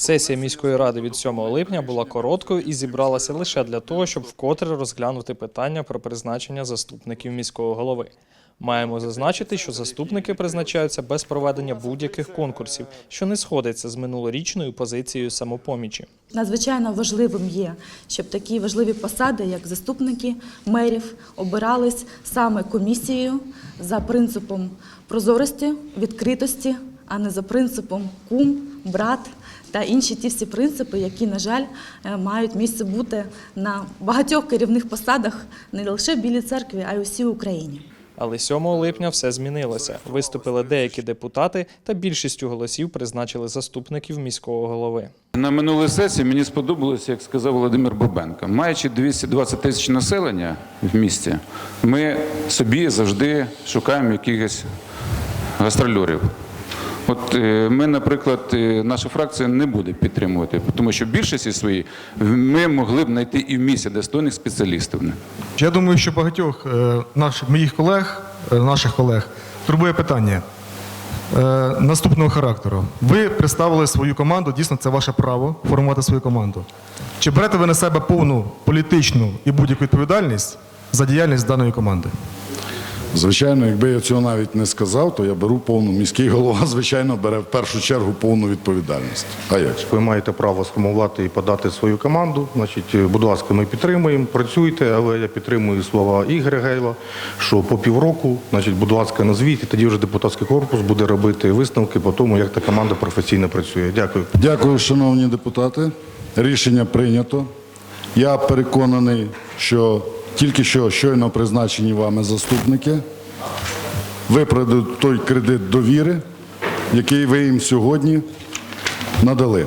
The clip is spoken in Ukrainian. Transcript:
Сесія міської ради від 7 липня була короткою і зібралася лише для того, щоб вкотре розглянути питання про призначення заступників міського голови. Маємо зазначити, що заступники призначаються без проведення будь-яких конкурсів, що не сходиться з минулорічною позицією самопомічі. Надзвичайно важливим є, щоб такі важливі посади, як заступники мерів, обирались саме комісією за принципом прозорості, відкритості, а не за принципом кум, брат та інші ті всі принципи, які, на жаль, е, мають місце бути на багатьох керівних посадах не лише в Білій церкві, а й у всій Україні. Але 7 липня все змінилося. Виступили деякі депутати та більшістю голосів призначили заступників міського голови. На минулій сесії мені сподобалося, як сказав Володимир Бабенко. Маючи 220 тисяч населення в місті, ми собі завжди шукаємо якихось гастрольорів. От е, ми, наприклад, е, наша фракція не буде підтримувати, тому що в більшості своїй ми могли б знайти і в місті достойних спеціалістів. Я думаю, що багатьох е, наших моїх колег, наших колег, турбує питання наступного характеру. Ви представили свою команду, дійсно, це ваше право формувати свою команду. Чи берете ви на себе повну політичну і будь-яку відповідальність за діяльність даної команди? Звичайно, якби я цього навіть не сказав, то я беру повну міський голова, звичайно, бере в першу чергу повну відповідальність. А як? Ви маєте право сформувати і подати свою команду. Значить, будь ласка, ми підтримуємо, працюйте, але я підтримую слова Ігоря Гейла, що по півроку, значить, будь ласка, назвіть, і тоді вже депутатський корпус буде робити висновки по тому, як та команда професійно працює. Дякую. Дякую, шановні депутати. Рішення прийнято. Я переконаний, що тільки що щойно призначені вами заступники виправдають той кредит довіри, який ви їм сьогодні надали.